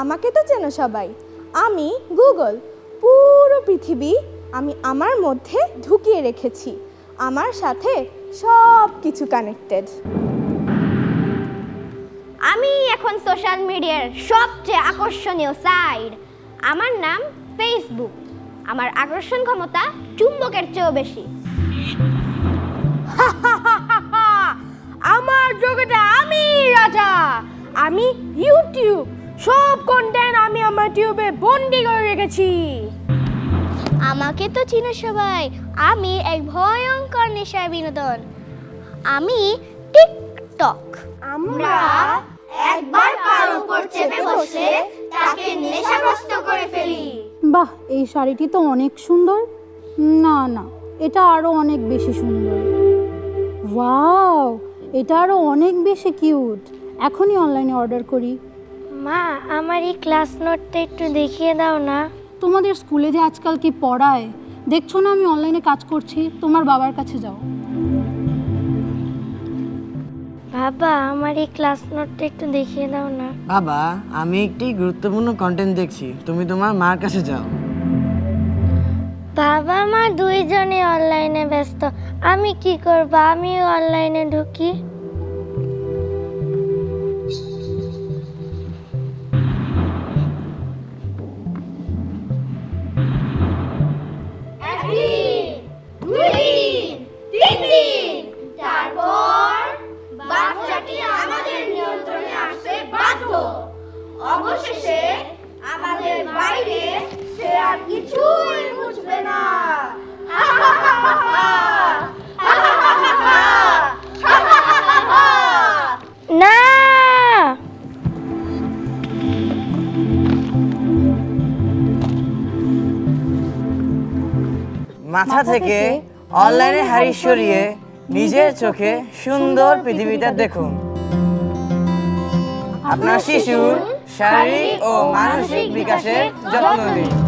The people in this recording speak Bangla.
আমাকে তো চেনো সবাই। আমি গুগল পুরো পৃথিবী আমি আমার মধ্যে ঢুকিয়ে রেখেছি। আমার সাথে সব কিছু কানেক্টেড আমি এখন সোশ্যাল মিডিয়ার সবচেয়ে আকর্ষণীয় সাইড আমার নাম ফেসবুক আমার আকর্ষণ ক্ষমতা চুম্বকের চেয়েও বেশি। আমার জগতে আমি রাজা। আমি ইউটিউব সব কন্টেন্ট আমি আমার টিউবে বন্দি করে রেখেছি। আমাকে তো চিনে সবাই আমি এক ভয়ঙ্কর নেশার বিনোদন। আমি টিকটক। আমরা একবার কার উপর চেপে বসে তাকে নেশাগ্রস্ত করে ফেলি। বাহ এই শাড়িটি তো অনেক সুন্দর। না না এটা আরও অনেক বেশি সুন্দর। ওয়াও এটা আরও অনেক বেশি কিউট। এখনই অনলাইনে অর্ডার করি। মা আমার এই ক্লাস নোটটা একটু দেখিয়ে দাও না। তোমাদের স্কুলে যে আজকাল কি পড়ায় দেখছ না আমি অনলাইনে কাজ করছি তোমার বাবার কাছে যাও। বাবা আমার এই ক্লাস নোটটা একটু দেখিয়ে দাও না। বাবা আমি একটি গুরুত্বপূর্ণ কন্টেন্ট দেখছি তুমি তোমার মার কাছে যাও। বাবা মা দুইজনে অনলাইনে ব্যস্ত আমি কি করব? আমি অনলাইনে ঢুকি। আমাদের নিয়ন্ত্রণে আসতে বাধ্য। অবশেষে আমাদের বাইরে সে আর কিছুই বুঝবে না। না! মাথা থেকে অনলাইনে হারিয়ে সরিয়ে নিজের চোখে সুন্দর পৃথিবীটা দেখুন। আপনার শিশুর শারীরিক ও মানসিক বিকাশের যত্ন নিন।